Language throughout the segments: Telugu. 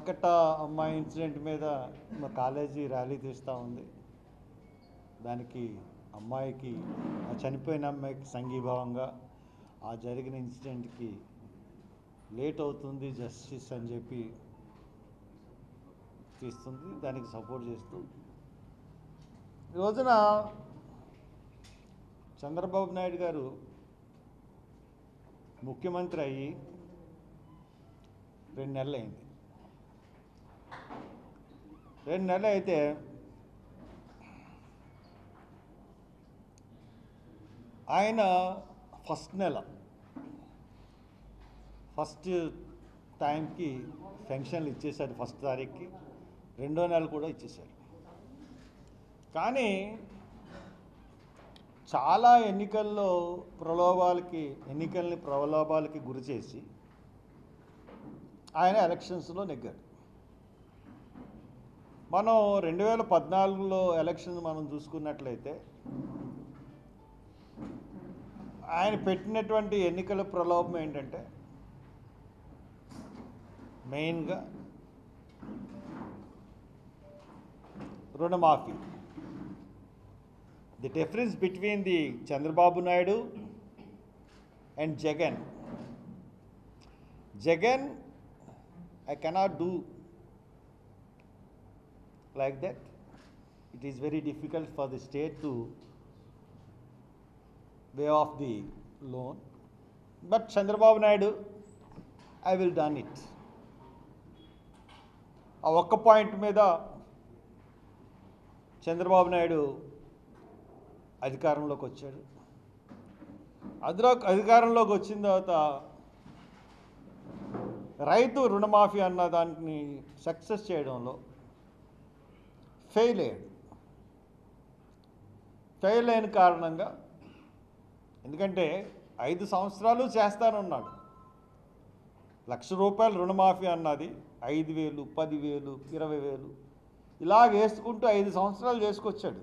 కల్కట్ట అమ్మాయి ఇన్సిడెంట్ మీద మా కాలేజీ ర్యాలీ తీస్తూ ఉంది. దానికి అమ్మాయికి ఆ చనిపోయిన అమ్మాయికి సంఘీభావంగా ఆ జరిగిన ఇన్సిడెంట్కి లేట్ అవుతుంది జస్టిస్ అని చెప్పి తీస్తుంది దానికి సపోర్ట్ చేస్తుంది ఈ రోజున చంద్రబాబు నాయుడు గారు ముఖ్యమంత్రి అయ్యి రెండు నెలలు అయింది రెండు నెలలు అయితే ఆయన ఫస్ట్ నెల ఫస్ట్ టైంకి పెన్షన్లు ఇచ్చేశారు ఫస్ట్ తారీఖుకి రెండో నెల కూడా ఇచ్చేశారు కానీ చాలా ఎన్నికల్లో ప్రలోభాలకి ఎన్నికల్ని ప్రలోభాలకి గురి చేసి ఆయన ఎలక్షన్స్లో నెగ్గాడు. మనం రెండు వేల పద్నాలుగులో ఎలక్షన్ మనం చూసుకున్నట్లయితే ఆయన పెట్టినటువంటి ఎన్నికల ప్రలోభం ఏంటంటే మెయిన్గా రుణమాఫీ. The difference between the Chandrababu Naidu and Jagan. Jagan I cannot do like that. It is very difficult for the state to pay off the loan. But Chandrababu Naidu, I will done it. ఆ ఒక్క పాయింట్ మీద చంద్రబాబు నాయుడు అధికారంలోకి వచ్చాడు అదిలో అధికారంలోకి వచ్చిన తర్వాత రైతు రుణమాఫీ అన్న దాన్ని సక్సెస్ చేయడంలో ఫెయిల్ అయ్యాడు ఫెయిల్ అయిన కారణంగా ఎందుకంటే ఐదు సంవత్సరాలు చేస్తానన్నాడు. లక్ష రూపాయలు రుణమాఫీ అన్నది ఐదు వేలు పదివేలు ఇరవై వేలు ఇలా వేసుకుంటూ ఐదు సంవత్సరాలు చేసుకొచ్చాడు.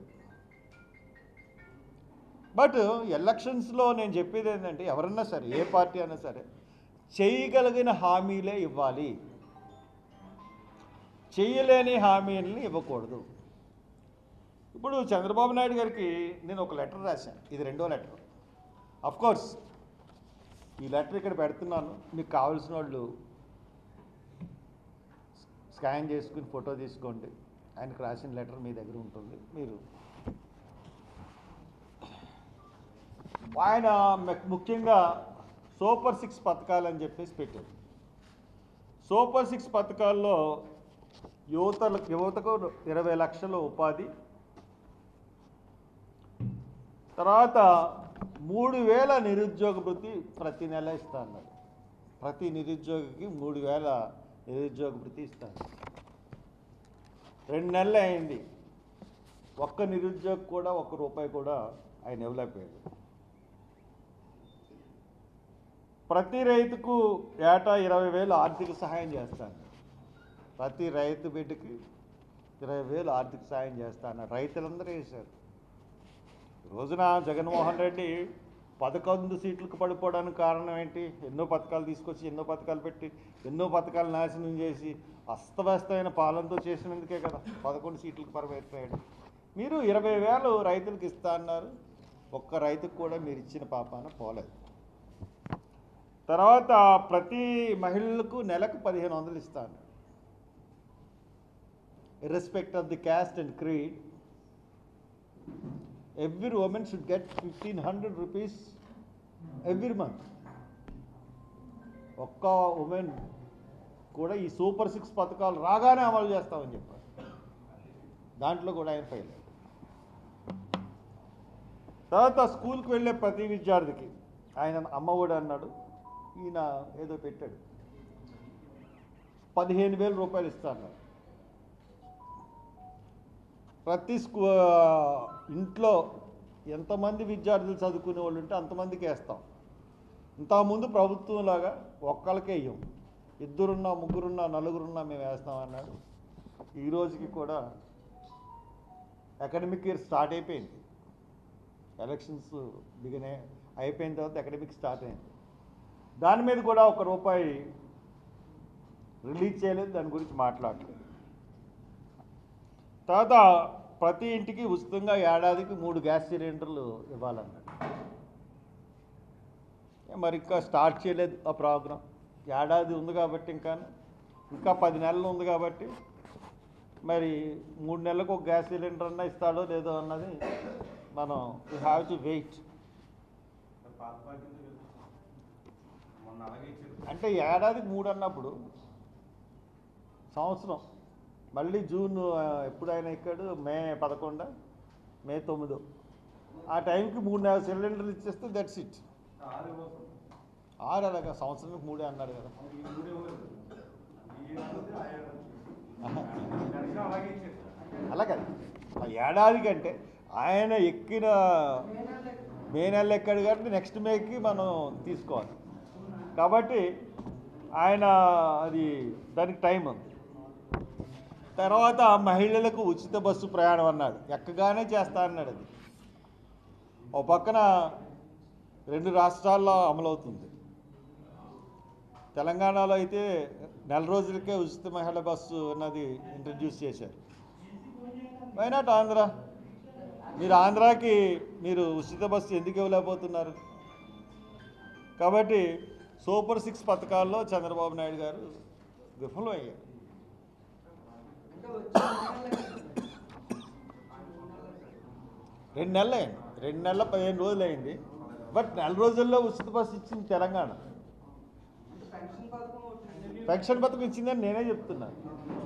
బట్ ఎలక్షన్స్లో నేను చెప్పేది ఏంటంటే ఎవరన్నా సరే ఏ పార్టీ అయినా సరే చేయగలిగిన హామీలే ఇవ్వాలి. చేయలేని హామీలని ఇవ్వకూడదు. ఇప్పుడు చంద్రబాబు నాయుడు గారికి నేను ఒక లెటర్ రాశాను. ఇది రెండో లెటర్. అఫ్కోర్స్ ఈ లెటర్ ఇక్కడ పెడుతున్నాను. మీకు కావాల్సిన వాళ్ళు స్కాన్ చేసుకుని ఫోటో తీసుకోండి. ఆయనకు రాసిన లెటర్ మీ దగ్గర ఉంటుంది. మీరు ఆయన ముఖ్యంగా సూపర్ సిక్స్ పథకాలు అని చెప్పేసి పెట్టారు. సూపర్ సిక్స్ పథకాల్లో యువతలకు యువతకు ఇరవై లక్షల ఉపాధి తర్వాత మూడు వేల నిరుద్యోగ వృత్తి ప్రతి నెల ఇస్తా అన్నారు ప్రతి నిరుద్యోగికి మూడు వేల నిరుద్యోగ వృత్తి ఇస్తాను. రెండు నెలలు అయింది. ఒక్క నిరుద్యోగి కూడా ఒక్క రూపాయి కూడా ఆయన ఇవ్వలేకపోయాడు. ప్రతి రైతుకు ఏటా ఇరవై వేలు ఆర్థిక సహాయం చేస్తాను. ప్రతి రైతు బిడ్డకి ఇరవై వేలు ఆర్థిక సహాయం చేస్తాను. రైతులందరూ వేశారు. రోజున జగన్మోహన్ రెడ్డి పదకొండు సీట్లకు పడిపోవడానికి కారణం ఏంటి? ఎన్నో పథకాలు తీసుకొచ్చి ఎన్నో పథకాలు పెట్టి ఎన్నో పథకాలు నాశనం చేసి అస్తవ్యస్తమైన పాలనతో చేసినందుకే కదా పదకొండు సీట్లకు పరిమితమయ్యాడు. మీరు ఇరవై వేలు రైతులకు ఇస్తా అన్నారు. ఒక్క రైతుకు కూడా మీరు ఇచ్చిన పాపాన పోలేదు. తర్వాత ప్రతి మహిళలకు నెలకు పదిహేను వందలు ఇస్తాను irrespect of the caste and creed every woman should get fifteen hundred rupees every month. ఒక్క ఉమెన్ కూడా ఈ సూపర్ సిక్స్ పథకాలు రాగానే అమలు చేస్తామని చెప్పారు. దాంట్లో కూడా ఆయన ఫెయిల్ తర్వాత స్కూల్కి వెళ్ళే ప్రతి విద్యార్థికి ఆయన అమ్మఒడి అన్నాడు ఈయన ఏదో పెట్టాడు. పదిహేను వేల రూపాయలు ఇస్తా అన్నాడు. ప్రతి స్కూ ఇంట్లో ఎంతమంది విద్యార్థులు చదువుకునే వాళ్ళు ఉంటే అంతమందికి వేస్తాం. ఇంతకుముందు ప్రభుత్వం లాగా ఒక్కళ్ళకే ఇయ్యం. ఇద్దరున్నా ముగ్గురున్నా నలుగురున్నా మేము వేస్తాం అన్నాడు. ఈ రోజుకి కూడా అకాడమిక్ ఇయర్ స్టార్ట్ అయిపోయింది. ఎలక్షన్స్ బిగినే అయిపోయిన తర్వాత అకాడమిక్ స్టార్ట్ అయింది. దాని మీద కూడా ఒక రూపాయి రిలీజ్ చేయలేదు దాని గురించి మాట్లాడలేదు. తర్వాత ప్రతి ఇంటికి ఉచితంగా ఏడాదికి మూడు గ్యాస్ సిలిండర్లు ఇవ్వాలన్నాడు. మరి ఇంకా స్టార్ట్ చేయలేదు ఆ ప్రోగ్రాం. ఏడాది ఉంది కాబట్టి ఇంకా ఇంకా పది నెలలు ఉంది కాబట్టి మరి మూడు నెలలకు ఒక గ్యాస్ సిలిండర్ అన్నా ఇస్తాడో లేదో అన్నది మనం వీ హ్యావ్ టు వెయిట్ అంటే ఏడాదికి మూడు అన్నప్పుడు సంవత్సరం మళ్ళీ జూన్ ఎప్పుడైనా ఎక్కాడు? మే పదకొండు? మే తొమ్మిదో. ఆ టైంకి మూడు నెలల సిలిండర్లు ఇచ్చేస్తే దట్స్ ఇట్ ఆరు అలాగా సంవత్సరానికి మూడే అన్నాడు కదా. అలాగే ఇచ్చారు అలాగే ఆ ఏడాది కంటే ఆయన ఎక్కిన మే నెల ఎక్కాడు కాబట్టి నెక్స్ట్ మేకి మనం తీసుకోవాలి. కాబట్టి ఆయన అది దానికి టైం ఉంది. తర్వాత మహిళలకు ఉచిత బస్సు ప్రయాణం అన్నాడు. ఎక్కగానే చేస్తా అన్నాడు అది. ఓ పక్కన రెండు రాష్ట్రాల్లో అమలవుతుంది. తెలంగాణలో అయితే నెల రోజులకే ఉచిత మహిళ బస్సు అన్నది ఇంట్రడ్యూస్ చేశారు. Why not Andhra? మీరు ఆంధ్రాకి మీరు ఉచిత బస్సు ఎందుకు ఇవ్వలేకపోతున్నారు? కాబట్టి సూపర్ సిక్స్ పథకాల్లో చంద్రబాబు నాయుడు గారు విఫలమయ్యారు. రెండు నెలలు అయింది రెండు నెలల పదిహేను రోజులు అయింది. బట్ నెల రోజుల్లో ఉచిత బస్సు ఇచ్చింది తెలంగాణ. పెన్షన్ పథకం ఇచ్చిందని నేనే చెప్తున్నాను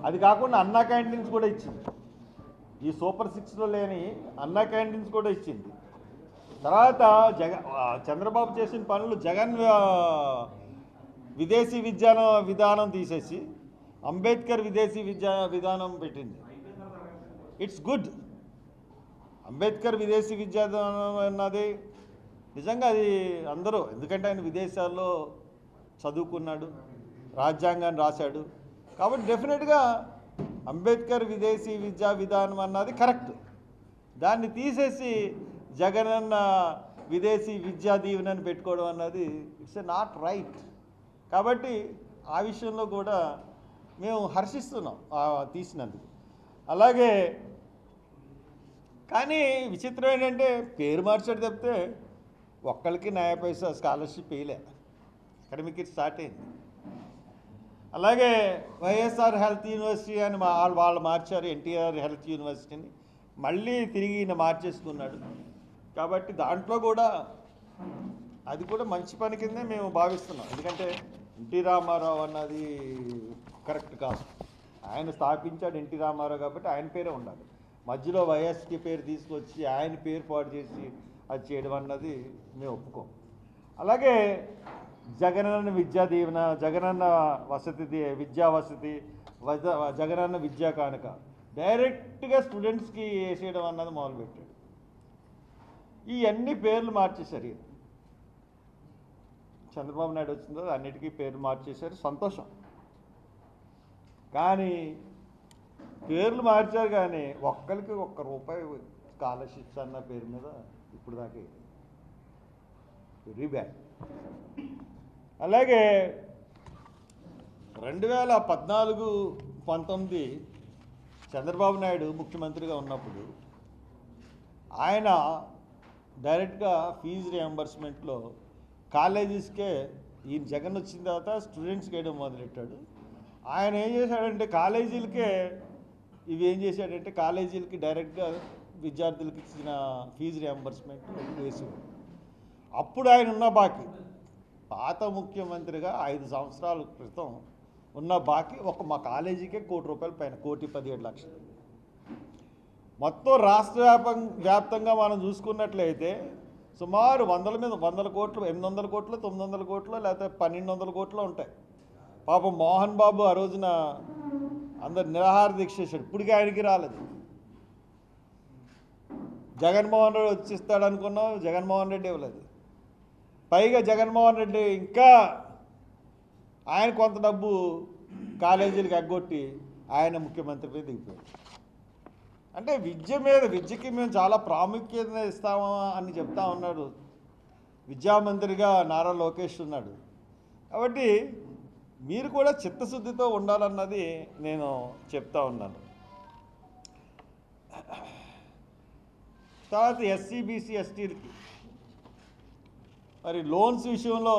అది కాకుండా అన్నా క్యాంటీన్స్ కూడా ఇచ్చింది. ఈ సూపర్ సిక్స్లో లేని అన్నా క్యాంటీన్స్ కూడా ఇచ్చింది. తర్వాత జగ చంద్రబాబు చేసిన పనులు జగన్ విదేశీ విద్యా విధానం తీసేసి అంబేద్కర్ విదేశీ విద్యా విధానం పెట్టింది. ఇట్స్ గుడ్ అంబేద్కర్ విదేశీ విద్యా విధానం అన్నది నిజంగా అది అందరూ ఎందుకంటే ఆయన విదేశాల్లో చదువుకున్నాడు రాజ్యాంగాన్ని రాశాడు. కాబట్టి డెఫినెట్గా అంబేద్కర్ విదేశీ విద్యా విధానం అన్నది కరెక్ట్. దాన్ని తీసేసి జగనన్న విదేశీ విద్యా దీవెనని పెట్టుకోవడం అన్నది ఇట్స్ నాట్ రైట్ కాబట్టి ఆ విషయంలో కూడా మేము హర్షిస్తున్నాం తీసినందుకు. అలాగే కానీ విచిత్రం ఏంటంటే పేరు మార్చాడు తప్పితే ఒక్కరికి న్యాయ పైసా స్కాలర్షిప్ వేయలే. అకాడమిక్ స్టార్ట్ అయింది. అలాగే వైఎస్ఆర్ హెల్త్ యూనివర్సిటీ అని మా వాళ్ళు వాళ్ళు మార్చారు ఎన్టీఆర్ హెల్త్ యూనివర్సిటీని. మళ్ళీ తిరిగి ఈయన మార్చేసుకున్నాడు. కాబట్టి దాంట్లో కూడా అది కూడా మంచి పని కిందే మేము భావిస్తున్నాం. ఎందుకంటే ఎన్టీ రామారావు అన్నది కరెక్ట్ కాదు. ఆయన స్థాపించాడు ఎన్టీ రామారావు కాబట్టి ఆయన పేరే ఉండాలి. మధ్యలో వైఎస్కి పేరు తీసుకొచ్చి ఆయన పేరు పాడు చేసి అది చేయడం అన్నది మేము ఒప్పుకోం. అలాగే జగనన్న విద్యా దీవెన జగనన్న వసతి విద్యా వసతి జగనన్న విద్యా కానుక డైరెక్ట్గా స్టూడెంట్స్కి వేసేయడం అన్నది మొదలుపెట్టాడు. ఈ అన్ని పేర్లు మార్చేశారు చంద్రబాబు నాయుడు వచ్చిన తర్వాత అన్నిటికీ పేర్లు మార్చేశారు. సంతోషం. కానీ పేర్లు మార్చారు కానీ ఒక్కరికి ఒక్క రూపాయి స్కాలర్షిప్స్ అన్న పేరు మీద ఇప్పుడు దాకా వెరీ బ్యాడ్ అలాగే రెండు వేల పద్నాలుగు పంతొమ్మిది చంద్రబాబు నాయుడు ముఖ్యమంత్రిగా ఉన్నప్పుడు ఆయన డైరెక్ట్గా ఫీజు రియంబర్స్మెంట్లో కాలేజెస్కే ఈయన జగన్ వచ్చిన తర్వాత స్టూడెంట్స్కి వేయడం మొదలెట్టాడు. ఆయన ఏం చేశాడంటే కాలేజీలకే ఇవి ఏం చేశాడంటే కాలేజీలకి డైరెక్ట్గా విద్యార్థులకు ఇచ్చిన ఫీజు రియంబర్స్మెంట్ వేసి అప్పుడు ఆయన ఉన్న బాకీ పాత ముఖ్యమంత్రిగా ఐదు సంవత్సరాల క్రితం ఉన్న బాకీ ఒక మా కాలేజీకే కోటి రూపాయల పైన కోటి పదిహేడు లక్షలు. మొత్తం రాష్ట్ర వ్యాపం వ్యాప్తంగా మనం చూసుకున్నట్లయితే సుమారు వందల మీద వందల కోట్లు ఎనిమిది వందల కోట్లు తొమ్మిది వందల కోట్లు లేకపోతే పన్నెండు వందల కోట్లు ఉంటాయి. పాపం మోహన్ బాబు ఆ రోజున అందరు నిరాహార దీక్ష చేశాడు. ఇప్పటికీ ఆయనకి రాలేదు. జగన్మోహన్ రెడ్డి వచ్చిస్తాడు అనుకున్నాం జగన్మోహన్ రెడ్డి ఇవ్వలేదు. పైగా జగన్మోహన్ రెడ్డి ఇంకా ఆయన కొంత డబ్బు కాలేజీలకు ఎగ్గొట్టి ఆయన ముఖ్యమంత్రి మీద దిగిపోయాడు. అంటే విద్య మీద విద్యకి మేము చాలా ప్రాముఖ్యత ఇస్తామా అని చెప్తా ఉన్నాడు. విద్యామంత్రిగా నారా లోకేష్ ఉన్నాడు. కాబట్టి మీరు కూడా చిత్తశుద్ధితో ఉండాలన్నది నేను చెప్తా ఉన్నాను. తర్వాత ఎస్సీ బీసీ ఎస్టీలకి. మరి లోన్స్ విషయంలో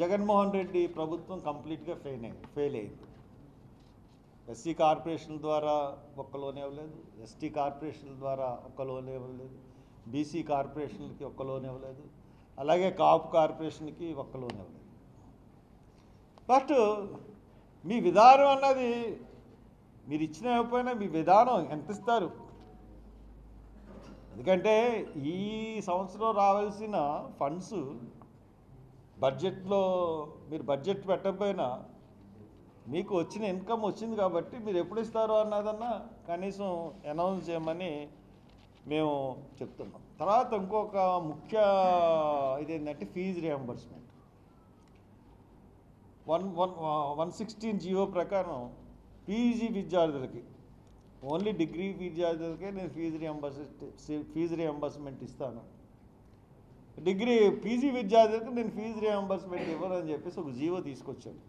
జగన్మోహన్ రెడ్డి ప్రభుత్వం కంప్లీట్గా ఫెయిల్ అయింది ఫెయిల్ అయింది. ఎస్సీ కార్పొరేషన్ ద్వారా ఒక్క లోన్ ఇవ్వలేదు ఎస్టీ కార్పొరేషన్ ద్వారా ఒక్క లోన్ ఇవ్వలేదు బీసీ కార్పొరేషన్లకి ఒక్క లోన్ ఇవ్వలేదు అలాగే కాపు కార్పొరేషన్కి ఒక్క లోన్ ఇవ్వలేదు. బట్ మీ విధానం అన్నది మీరు ఇచ్చిన ఇవ్వకపోయినా మీ విధానం ఎంత ఇస్తారు? ఎందుకంటే ఈ సంవత్సరం రావాల్సిన ఫండ్స్ బడ్జెట్లో మీరు బడ్జెట్ పెట్టకపోయినా మీకు వచ్చిన ఇన్కమ్ వచ్చింది కాబట్టి మీరు ఎప్పుడు ఇస్తారో అన్నదన్నా కనీసం అనౌన్స్ చేయమని మేము చెప్తున్నాం. తర్వాత ఇంకొక ముఖ్య ఇదేంటంటే fee reimbursement. One one one sixteen GO ప్రకారం పీజీ విద్యార్థులకి ఓన్లీ డిగ్రీ విద్యార్థులకే నేను ఫీజు రియంబర్స్ ఫీజు రియంబర్స్మెంట్ ఇస్తాను. డిగ్రీ పీజీ విద్యార్థులకు నేను ఫీజు రియంబర్స్మెంట్ ఇవ్వనని చెప్పేసి ఒక జీవో తీసుకొచ్చాను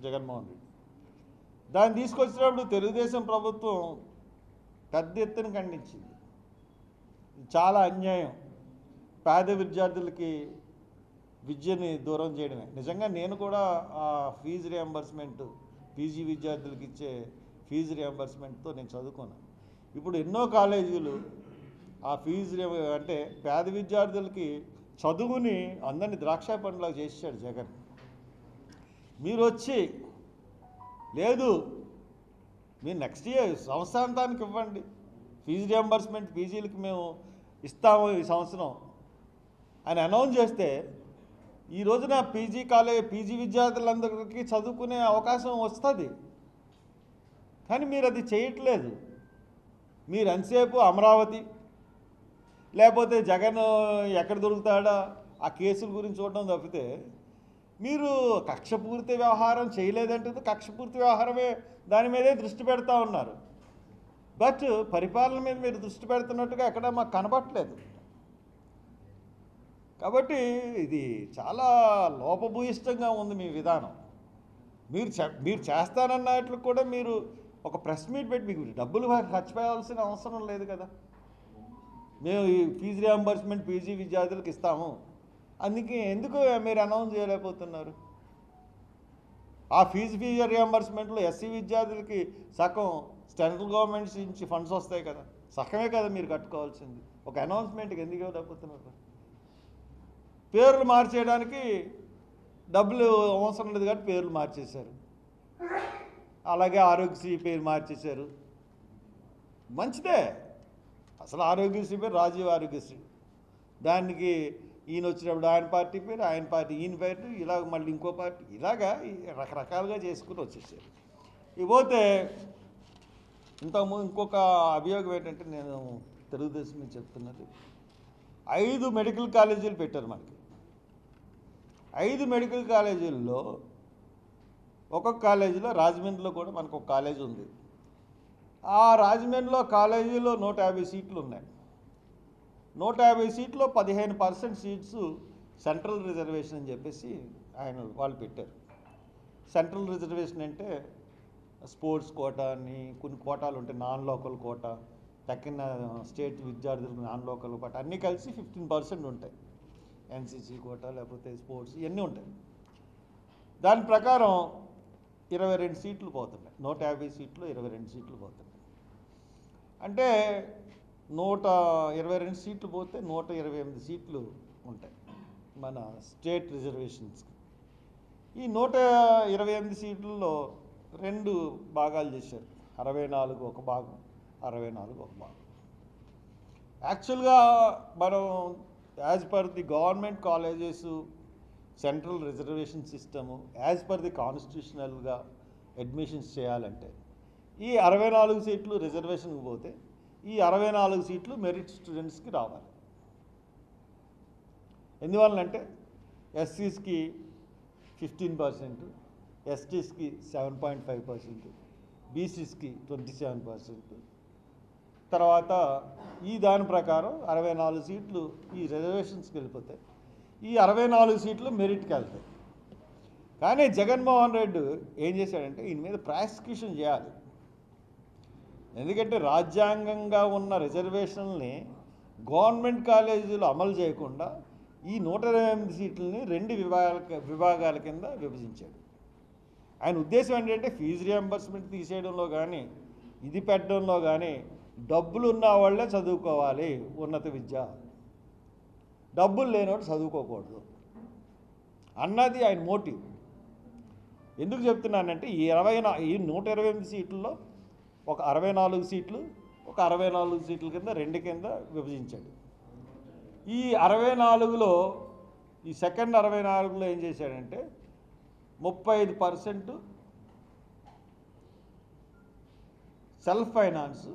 జగన్మోహన్ రెడ్డి. దాన్ని తీసుకొచ్చినప్పుడు తెలుగుదేశం ప్రభుత్వం పెద్ద ఎత్తున ఖండించింది. చాలా అన్యాయం. పేద విద్యార్థులకి విద్యని దూరం చేయడమే. నిజంగా నేను కూడా ఆ ఫీజు రియంబర్స్మెంట్ పీజీ విద్యార్థులకు ఇచ్చే ఫీజు రియంబర్స్మెంట్తో నేను చదువుకున్నాను ఇప్పుడు ఎన్నో కాలేజీలు ఆ ఫీజు అంటే పేద విద్యార్థులకి చదువుని అందరినీ ద్రాక్ష పండులాగా చేశాడు జగన్. మీరు వచ్చి లేదు మీరు నెక్స్ట్ ఇయర్ సంవత్సరాంతానికి ఇవ్వండి. ఫీజు రియంబర్స్మెంట్ పీజీలకి మేము ఇస్తాము ఈ సంవత్సరం. అని అనౌన్స్ చేస్తే ఈ రోజున పీజీ కాలేజ్ పీజీ విద్యార్థులందరికీ చదువుకునే అవకాశం వస్తుంది. కానీ మీరు అది చేయట్లేదు. మీరు ఎంతసేపు అమరావతి లేకపోతే జగన్ ఎక్కడ దొరుకుతాడా? ఆ కేసుల గురించి చూడడం తప్పితే మీరు కక్షపూర్తి వ్యవహారం చేయలేదంటే కక్షపూర్తి వ్యవహారమే దాని మీదే దృష్టి పెడతా ఉన్నారు. బట్ పరిపాలన మీద మీరు దృష్టి పెడుతున్నట్టుగా ఎక్కడ మాకు కనబట్టలేదు కాబట్టి ఇది చాలా లోపభూయిష్టంగా ఉంది మీ విధానం. మీరు మీరు చేస్తానన్నట్లు కూడా మీరు ఒక ప్రెస్ మీట్ పెట్టి మీకు డబ్బులు ఖర్చు పెట్టాల్సిన అవసరం లేదు కదా. మేము ఈ ఫీజు రియంబర్స్మెంట్ పీజీ విద్యార్థులకు ఇస్తాము. అందుకే ఎందుకు మీరు అనౌన్స్ చేయలేకపోతున్నారు? ఆ ఫీజు ఫీజు రియంబర్స్మెంట్లో ఎస్సీ విద్యార్థులకి సగం సెంట్రల్ గవర్నమెంట్ నుంచి ఫండ్స్ వస్తాయి కదా. సగమే కదా మీరు కట్టుకోవాల్సింది. ఒక అనౌన్స్మెంట్కి ఎందుకు ఇవ్వలేకపోతున్నారు? పేర్లు మార్చేయడానికి డబ్బులు అవసరం లేదు కాబట్టి పేర్లు మార్చేశారు. అలాగే ఆరోగ్యశ్రీ పేరు మార్చేశారు. మంచిదే. అసలు ఆరోగ్యశ్రీ పేరు రాజీవ్ ఆరోగ్యశ్రీ. దానికి ఈయన వచ్చినప్పుడు ఆయన పార్టీ పేరు ఆయన పార్టీ ఈయన పేరు ఇలా మళ్ళీ ఇంకో పార్టీ ఇలాగా రకరకాలుగా చేసుకుని వచ్చేసారు. ఇకపోతే ఇంతకుముందు ఇంకొక అభియోగం ఏంటంటే నేను తెలుగుదేశం నుంచి చెప్తున్నది. ఐదు మెడికల్ కాలేజీలు పెట్టారు మనకి. ఐదు మెడికల్ కాలేజీల్లో ఒక్కొక్క కాలేజీలో రాజమండ్రిలో కూడా మనకు ఒక కాలేజీ ఉంది. ఆ రాజమండ్రిలో కాలేజీలో నూట యాభై సీట్లు ఉన్నాయి. నూట యాభై సీట్లో పదిహేను పర్సెంట్ సీట్స్ సెంట్రల్ రిజర్వేషన్ అని చెప్పేసి ఆయన వాళ్ళు పెట్టారు. సెంట్రల్ రిజర్వేషన్ అంటే స్పోర్ట్స్ కోటా అని కొన్ని కోటాలు ఉంటాయి నాన్ లోకల్ కోటా తక్కిన స్టేట్ విద్యార్థులకు నాన్ లోకల్ కోటా అన్నీ కలిసి ఫిఫ్టీన్ పర్సెంట్ ఉంటాయి. ఎన్సీసీ కోటా లేకపోతే స్పోర్ట్స్ ఇవన్నీ ఉంటాయి. దాని ప్రకారం ఇరవై రెండు సీట్లు పోతున్నాయి. నూట యాభై సీట్లు ఇరవై రెండు సీట్లు పోతున్నాయి. అంటే నూట ఇరవై రెండు సీట్లు పోతే నూట ఇరవై ఎనిమిది సీట్లు ఉంటాయి మన స్టేట్ రిజర్వేషన్స్కి. ఈ నూట ఇరవై ఎనిమిది సీట్లలో రెండు భాగాలు చేశారు. అరవై నాలుగు ఒక భాగం అరవై నాలుగు ఒక భాగం. యాక్చువల్గా మనం as per the government colleges central reservation system as per the కాన్స్టిట్యూషనల్గా admissions చేయాలంటే ఈ అరవై నాలుగు సీట్లు రిజర్వేషన్కి పోతే ఈ అరవై నాలుగు సీట్లు మెరిట్ స్టూడెంట్స్కి రావాలి. ఎందువల్లంటే ఎస్సీస్కి ఫిఫ్టీన్ పర్సెంట్ ఎస్టీస్కి సెవెన్ పాయింట్ ఫైవ్ పర్సెంట్ బీసీస్కి ట్వంటీ సెవెన్ పర్సెంట్ తర్వాత ఈ దాని ప్రకారం అరవై నాలుగు సీట్లు ఈ రిజర్వేషన్స్కి వెళ్ళిపోతాయి. ఈ అరవై నాలుగు సీట్లు మెరిట్కి వెళ్తాయి. కానీ జగన్మోహన్ రెడ్డి ఏం చేశాడంటే ఈయన మీద ప్రాసిక్యూషన్ చేయాలి. ఎందుకంటే రాజ్యాంగంగా ఉన్న రిజర్వేషన్ని గవర్నమెంట్ కాలేజీలు అమలు చేయకుండా ఈ నూట ఇరవై ఎనిమిది సీట్లని రెండు విభాగాల విభాగాల కింద విభజించాడు. ఆయన ఉద్దేశం ఏంటంటే ఫీజు రియంబర్స్మెంట్ తీసేయడంలో కానీ ఇది పెట్టడంలో కానీ డబ్బులు ఉన్న వాళ్ళే చదువుకోవాలి ఉన్నత విద్య. డబ్బులు లేనివాడు చదువుకోకూడదు. అన్నది ఆయన మోటివ్. ఎందుకు చెప్తున్నానంటే ఈ ఇరవై నా ఈ నూట ఇరవై ఎనిమిది సీట్లలో ఒక అరవై నాలుగు సీట్లు ఒక అరవై నాలుగు సీట్ల కింద రెండు కింద విభజించాడు. ఈ అరవై నాలుగులో ఈ సెకండ్ అరవై నాలుగులో ఏం చేశాడంటే ముప్పై ఐదు percent self finance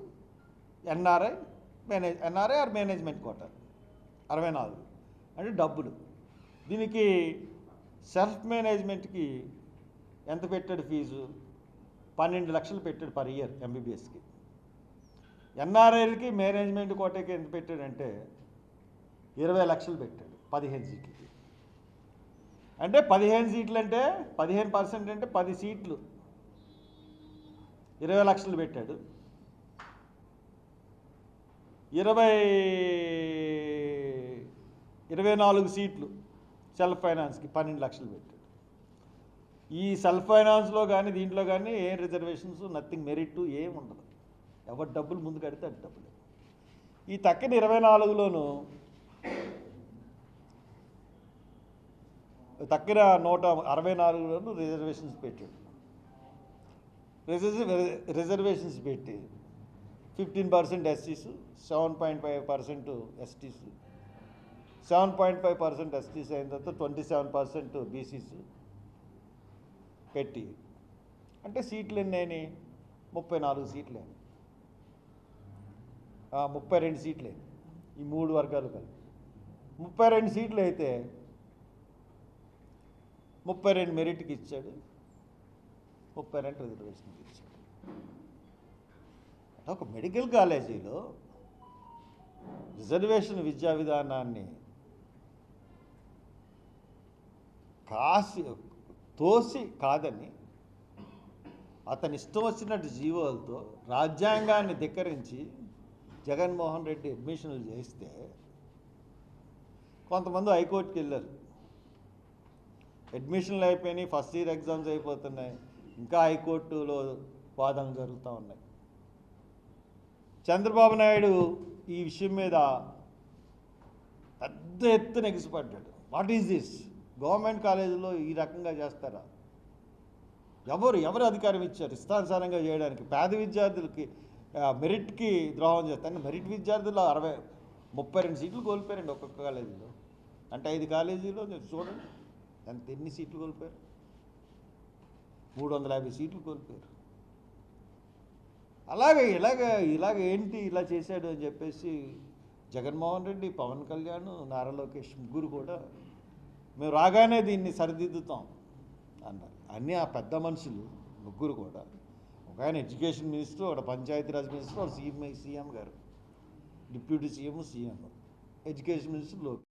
NRI manage NRI or management quota. అరవై నాలుగు. అంటే డబ్బులు. దీనికి సెల్ఫ్ మేనేజ్మెంట్కి ఎంత పెట్టాడు ఫీజు? పన్నెండు లక్షలు పెట్టాడు పర్ ఇయర్ ఎంబీబీఎస్కి. ఎన్ఆర్ఐలకి మేనేజ్మెంట్ కోటకి ఎంత పెట్టాడంటే ఇరవై లక్షలు పెట్టాడు పదిహేను సీట్లకి. అంటే పదిహేను సీట్లు అంటే పదిహేను పర్సెంట్ అంటే పది సీట్లు. ఇరవై లక్షలు పెట్టాడు. ఇరవై ఇరవై నాలుగు సీట్లు సెల్ఫ్ ఫైనాన్స్కి పన్నెండు లక్షలు పెట్టాడు ఈ సెల్ఫ్ ఫైనాన్స్లో కానీ దీంట్లో కానీ ఏం రిజర్వేషన్స్ నథింగ్ మెరిట్ ఏం ఉండదు. ఎవరు డబ్బులు ముందు కడితే అది డబ్బులు. ఈ తక్కిన ఇరవై నాలుగులోనూ తక్కిన నూట అరవై నాలుగులోనూ రిజర్వేషన్స్ పెట్టాడు రిజర్వేషన్స్ పెట్టి fifteen percent ఎస్సీస్ seven point five percent STs seven point five percent STs అయిన తర్వాత ట్వంటీ సెవెన్ పర్సెంట్ బీసీస్ పెట్టి. అంటే సీట్లు ఎన్ని ముప్పై నాలుగు సీట్లు. ముప్పై రెండు సీట్లు. ఈ మూడు వర్గాలు కలిపి. ముప్పై రెండు సీట్లు అయితే ముప్పై రెండు మెరిట్కి ఇచ్చాడు. ముప్పై రెండు రిజర్వేషన్కి ఇచ్చాడు. ఒక మెడికల్ కాలేజీలో రిజర్వేషన్ విద్యా విధానాన్ని కాసి తోసి కాదని అతని ఇష్టం వచ్చినట్టు జీవోలతో రాజ్యాంగాన్ని ధిక్కరించి జగన్మోహన్ రెడ్డి అడ్మిషన్లు చేస్తే కొంతమంది హైకోర్టుకి వెళ్ళారు. అడ్మిషన్లు అయిపోయినాయి ఫస్ట్ ఇయర్ ఎగ్జామ్స్ అయిపోతున్నాయి ఇంకా హైకోర్టులో వాదనలు జరుగుతూ ఉన్నాయి. చంద్రబాబు నాయుడు ఈ విషయం మీద పెద్ద ఎత్తున ఎగిసిపడ్డాడు. వాట్ ఈజ్ దిస్ గవర్నమెంట్ కాలేజీలో ఈ రకంగా చేస్తారా? ఎవరు ఎవరు అధికారం ఇచ్చారు? ఇష్టానుసారంగా చేయడానికి పేద విద్యార్థులకి మెరిట్కి ద్రోహం చేస్తారు. మెరిట్ విద్యార్థులు అరవై ముప్పై రెండు సీట్లు కోల్పోయారండి ఒక్కొక్క కాలేజీలో. అంటే ఐదు కాలేజీలో మీరు చూడండి. ఎంత ఎన్ని సీట్లు కోల్పోయారు? మూడు వందల యాభై సీట్లు కోల్పోయారు. అలాగే ఇలాగ ఇలాగ ఏంటి ఇలా చేశాడు అని చెప్పేసి జగన్మోహన్ రెడ్డి పవన్ కళ్యాణ్ నారా లోకేష్ ముగ్గురు కూడా మేము రాగానే దీన్ని సరిదిద్దుతాం అన్నారు. అన్నీ ఆ పెద్ద మనుషులు ముగ్గురు కూడా. ఒక ఆయన ఎడ్యుకేషన్ మినిస్టర్ ఒక పంచాయతీరాజ్ మినిస్టర్ ఒక సీఎం సీఎం గారు. Deputy CM CM. Education minister Lokesh.